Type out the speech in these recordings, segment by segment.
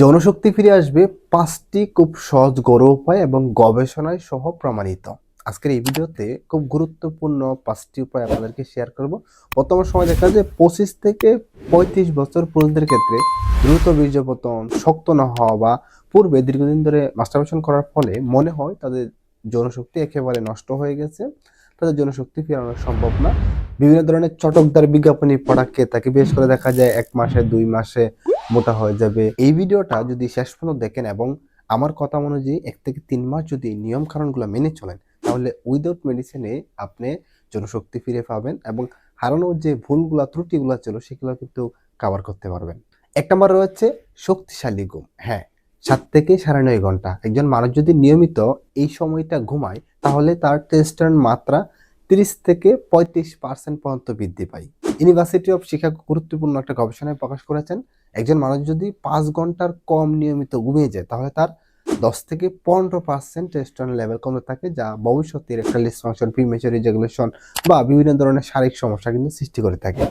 জনশক্তি ফিরে আসবে পাঁচটি খুব সহজ গৌরব উপায় এবং গবেষণায় সহ প্রমাণিত। আজকের এই ভিডিওতে খুব গুরুত্বপূর্ণ পাঁচটি উপায় আপনাদেরকে শেয়ার করব। বর্তমান সময় দেখা যায় পঁচিশ থেকে পঁয়ত্রিশ বছর পুরুষদের ক্ষেত্রে দ্রুত বীর্যপতন শক্ত না হওয়া বা পূর্বে দীর্ঘদিন ধরে মাস্টারবেশন করার ফলে মনে হয় তাদের জনশক্তি একেবারে নষ্ট হয়ে গেছে, তাদের জনশক্তি ফেরানো সম্ভব না। বিভিন্ন ধরনের চটকদার বিজ্ঞাপনী প্রোডাক্টকে তাকে বিশেষ করে দেখা যায় এক মাসে, দুই মাসে মোটা হয়ে যাবে। এই ভিডিওটা যদি শেষ পর্যন্ত দেখেন এবং আমার কথা অনুযায়ী এক থেকে তিন মাস যদি নিয়ম কারণগুলো মেনে চলেন, তাহলে উইদাউট মেডিসিনে আপনি জনশক্তি ফিরে পাবেন এবং হারানোর যে ভুলগুলা, ত্রুটিগুলো ছিল, সেগুলো কিন্তু কাভার করতে পারবেন। এক নম্বর রয়েছে শক্তিশালী ঘুম। হ্যাঁ সাত থেকে সাড়ে নয় ঘণ্টা। একজন মানুষ যদি নিয়মিত এই সময়টা ঘুমায়, তাহলে তার টেস্টের মাত্রা তিরিশ থেকে পঁয়ত্রিশ পার্সেন্ট পর্যন্ত বৃদ্ধি পায়। ইউনিভার্সিটি অফ শিকাগো গুরুত্বপূর্ণ একটা গবেষণায় প্রকাশ করেছেন একজন মানুষ যদি পাঁচ ঘণ্টার কম নিয়মিত ঘুমিয়ে যায়, তাহলে তার দশ থেকে পনেরো পার্সেন্ট টেস্টোস্টেরন লেভেল কমে থাকে, যা ভবিষ্যতে ইরেকটাইল ডিসফাংশন প্রিমেচার রিজেগুলেশন বা বিভিন্ন ধরনের শারীরিক সমস্যা কিন্তু সৃষ্টি করে থাকে।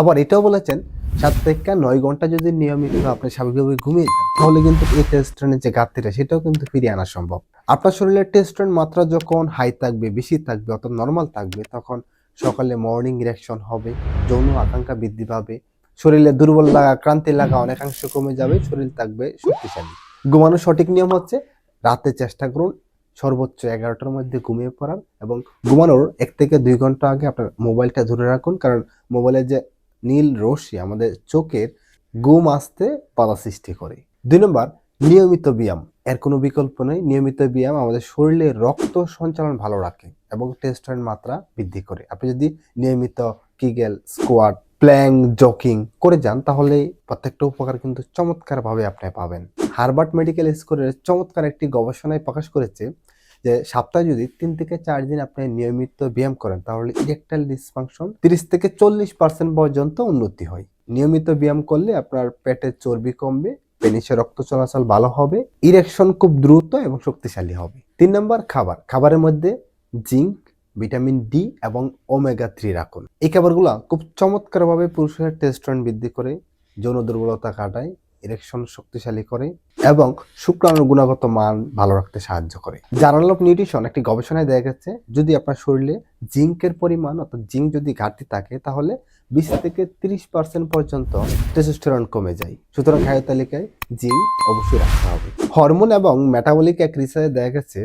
আবার এটাও বলেছেন, সাত থেকে নয় ঘণ্টা যদি নিয়মিত আপনি স্বাভাবিকভাবে ঘুমিয়ে যান, তাহলে কিন্তু এই টেস্টোস্টেরনের যে ঘাটতিটা, সেটাও কিন্তু ফিরিয়ে আনা সম্ভব। আপনার শরীরের টেস্টোস্টেরন মাত্রা যখন হাই থাকবে, বেশি থাকবে, অর্থাৎ নর্মাল থাকবে, তখন সকালে মর্নিং ইরেকশন হবে, যৌন আকাঙ্ক্ষা বৃদ্ধি পাবে শরীরে দুর্বল লাগা ক্রান্তি লাগা অনেকাংশ কমে যাবে, শরীর থাকবে শক্তিশালী। ঘুমানোর সঠিক নিয়ম হচ্ছে রাতে চেষ্টা করুন সর্বোচ্চ এগারোটার মধ্যে ঘুমিয়ে পড়ার এবং ঘুমানোর এক থেকে দুই ঘণ্টা আগে আপনার মোবাইলটা ধরে রাখুন, কারণ মোবাইলের যে নীল রশ্মি আমাদের চোখের ঘুম আসতে বাধা সৃষ্টি করে। দুই নম্বর, নিয়মিত ব্যায়াম। এর কোনো বিকল্প নেই, নিয়মিত ব্যায়াম আমাদের শরীরে রক্ত সঞ্চালন ভালো রাখে এবং টেস্টের মাত্রা বৃদ্ধি করে। আপনি যদি নিয়মিত কিগেল স্কোয়াড প্ল্যাং, জকিং করে যান, তাহলে প্রত্যেকটা উপকার কিন্তু চমৎকারভাবে আপনি পাবেন। হার্বার্ট মেডিকেল স্কুলের চমৎকার একটি গবেষণায় প্রকাশ করেছে যে, সপ্তাহে যদি তিন থেকে চার দিন আপনি নিয়মিত ব্যায়াম করেন, তাহলে ইরেকটাইল ডিসফাংশন তিরিশ থেকে চল্লিশ পার্সেন্ট পর্যন্ত উন্নতি হয়। নিয়মিত ব্যায়াম করলে আপনার পেটের চর্বি কমবে, পেনিসে রক্ত চলাচল ভালো হবে, ইরেকশন খুব দ্রুত এবং শক্তিশালী হবে। তিন নম্বর খাবার, খাবারের মধ্যে জিঙ্ক ভিটামিন ডি এবং ওমেগা থ্রি রাখুন। এই খাবারগুলো খুব চমৎকারভাবে পুরুষের টেস্টোস্টেরন বৃদ্ধি করে, যৌন দুর্বলতা কাটায় ইরেকশন শক্তিশালী করে এবং শুক্রাণুর গুণগত মান ভালো রাখতে সাহায্য করে। জার্নাল অফ নিউট্রিশন একটি গবেষণায় দেখা গেছে, যদি আপনার শরীরে জিঙ্কের পরিমাণ অর্থাৎ জিঙ্ক যদি ঘাটতি থাকে, তাহলে বিশ থেকে তিরিশ পার্সেন্ট পর্যন্ত টেস্টোস্টেরন কমে যায়। সুতরাং খাদ্য তালিকায় জিঙ্ক অবশ্যই রাখতে হবে। হরমোন এবং মেটাবলিক এক রিসার্চে দেখা গেছে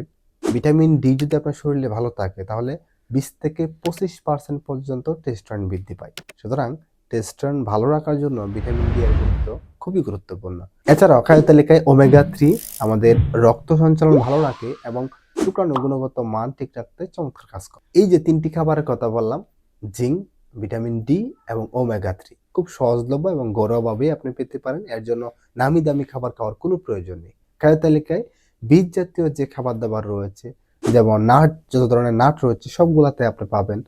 ভিটামিন ডি যদি আপনার শরীরে ভালো থাকে, তাহলে বিশ থেকে পঁচিশ পার্সেন্ট পর্যন্ত টেস্টোস্টেরন বৃদ্ধি পায়। সুতরাং টেস্টোস্টেরন ভালো রাখার জন্য ভিটামিন ডি এর গুরুত্ব খুবই গুরুত্বপূর্ণ। এছাড়াও খাদ্য তালিকায় ওমেগা থ্রি আমাদের রক্ত সঞ্চালন ভালো রাখে এবং শুক্রাণু গুণগত মান ঠিক রাখতে চমৎকার কাজ করে। এই যে তিনটি খাবারের কথা বললাম, জিঙ্ক, ভিটামিন ডি এবং ওমেগা থ্রি খুব সহজলভ্য এবং ঘরোয়াভাবেই আপনি পেতে পারেন, এর জন্য নামি দামি খাবার খাওয়ার কোনো প্রয়োজন নেই। খাদ্য তালিকায় বীজ জাতীয় যে খাবার দাবার রয়েছে, যেমন নাট, যত ধরনের নাট রয়েছে, সবগুলাতে আপনি পাবেন।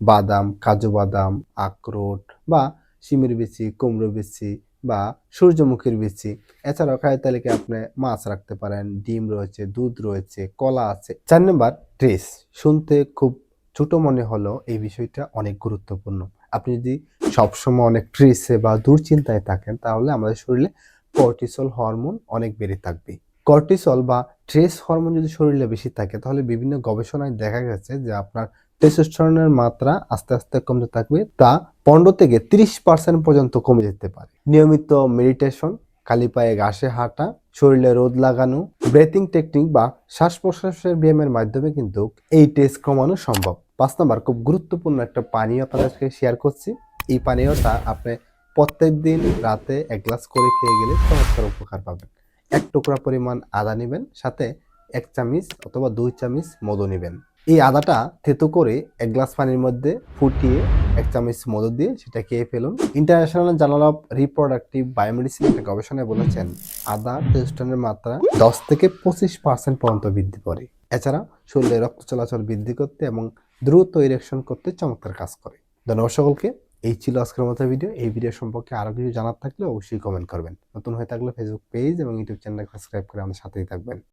বাদাম, কাজু বাদাম, আখরোট বা শিমের বিচি কুমড়ো বিচি বা সূর্যমুখীর বিচি। এছাড়াও খাদ্য তালিকায় আপনি মাছ রাখতে পারেন, ডিম রয়েছে, দুধ রয়েছে, কলা আছে। চার নম্বর ড্রেস শুনতে খুব ছোট মনে হলো এই বিষয়টা অনেক গুরুত্বপূর্ণ। আপনি যদি সবসময় অনেক ট্রেসে বা দুশ্চিন্তায় থাকেন, তাহলে আমাদের শরীরে কর্টিসল হরমোন অনেক বেড়ে থাকবে। কর্টিসল বা ট্রেস হরমোন যদি শরীরে বেশি থাকে, তাহলে বিভিন্ন গবেষণায় দেখা গেছে যে আপনার টেস্টোস্টেরনের মাত্রা আস্তে আস্তে কমতে থাকবে, তা পনেরো থেকে তিরিশ পার্সেন্ট পর্যন্ত কমে যেতে পারে। নিয়মিত মেডিটেশন খালি পায়ে ঘাসে হাঁটা, শরীরে রোদ লাগানো ব্রেথিং টেকনিক বা শ্বাস প্রশ্বাসের ব্যায়ামের মাধ্যমে কিন্তু এই টেস্ট কমানো সম্ভব। পাঁচ নম্বর, খুব গুরুত্বপূর্ণ একটা পানীয় আপনাদেরকে শেয়ার করছি। এই পানীয়টা আপনি প্রত্যেক দিন রাতে এক গ্লাস করে খেয়ে গেলে চমৎকার উপকার পাবেন। এক টুকরা পরিমাণ আদা নেবেন, সাথে এক চামিচ অথবা দুই চামিচ মধু নেবেন। এই আদাটা থেতো করে এক গ্লাস পানির মধ্যে ফুটিয়ে এক চামচ মধু দিয়ে সেটা খেয়ে ফেলুন। International Journal of Reproductive Biomedicine একটা গবেষণায় বলেছেন, আদা টেস্টনের মাত্রা দশ থেকে পঁচিশ পার্সেন্ট পর্যন্ত বৃদ্ধি করে। এছাড়া শরীরে রক্ত চলাচল বৃদ্ধি করতে এবং দ্রুত ইরেকশন করতে চমৎকার কাজ করে। ধন্যবাদ সকলকে। এই ছিল আজকের মতো ভিডিও। এই ভিডিও সম্পর্কে আরও কিছু জানার থাকলে অবশ্যই কমেন্ট করবেন। নতুন হয়ে থাকলে ফেসবুক পেজ এবং ইউটিউব চ্যানেল সাবস্ক্রাইব করে আমাদের সাথেই থাকবেন।